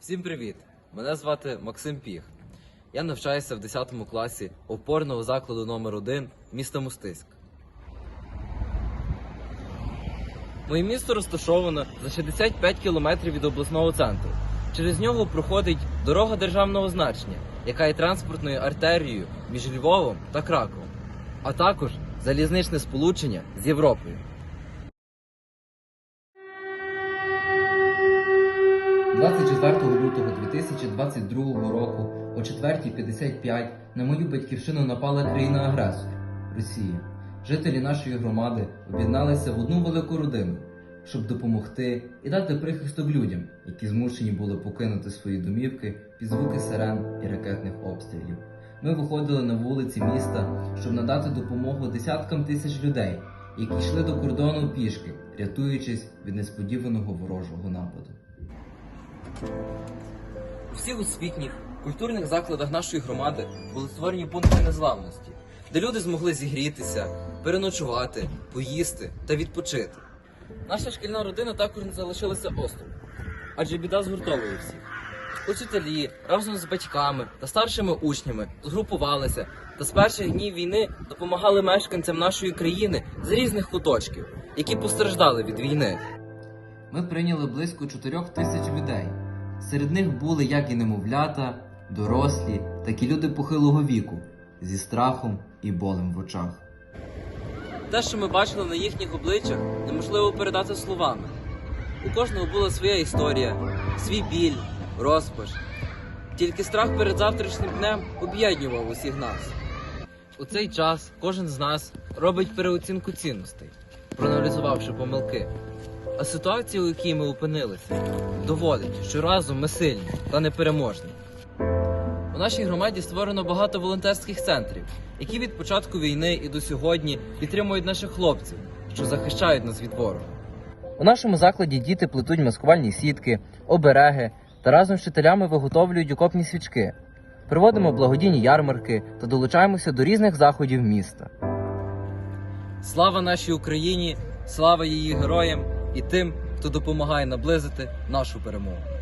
Всім привіт! Мене звати Максим Піх. Я навчаюся в 10 класі опорного закладу номер 1 міста Мустиськ. Моє місто розташоване за 65 кілометрів від обласного центру. Через нього проходить дорога державного значення, яка є транспортною артерією між Львовом та Краковом, а також залізничне сполучення з Європою. – 24 лютого 2022 року о 4.55 на мою батьківщину напала країна-агресор Росія. Жителі нашої громади об'єдналися в одну велику родину, щоб допомогти і дати прихисток людям, які змушені були покинути свої домівки під звуки сирен і ракетних обстрілів. Ми виходили на вулиці міста, щоб надати допомогу десяткам тисяч людей, які йшли до кордону пішки, рятуючись від несподіваного ворожого нападу. У всіх освітніх, культурних закладах нашої громади були створені пункти незламності, де люди змогли зігрітися, переночувати, поїсти та відпочити. Наша шкільна родина також не залишилася осторонь, адже біда згуртовує всіх. Учителі разом з батьками та старшими учнями згрупувалися та з перших днів війни допомагали мешканцям нашої країни з різних куточків, які постраждали від війни. Ми прийняли близько 4 тисяч людей. Серед них були як і немовлята, дорослі, так і люди похилого віку зі страхом і болем в очах. Те, що ми бачили на їхніх обличчях, неможливо передати словами. У кожного була своя історія, свій біль, розпач. Тільки страх перед завтрашнім днем об'єднував усіх нас. У цей час кожен з нас робить переоцінку цінностей, проаналізувавши помилки. А ситуація, у якій ми опинилися, доводить, що разом ми сильні та непереможні. У нашій громаді створено багато волонтерських центрів, які від початку війни і до сьогодні підтримують наших хлопців, що захищають нас від ворога. У нашому закладі діти плетуть маскувальні сітки, обереги та разом з вчителями виготовлюють окопні свічки. Проводимо благодійні ярмарки та долучаємося до різних заходів міста. Слава нашій Україні, слава її героям і тим, хто допомагає наблизити нашу перемогу.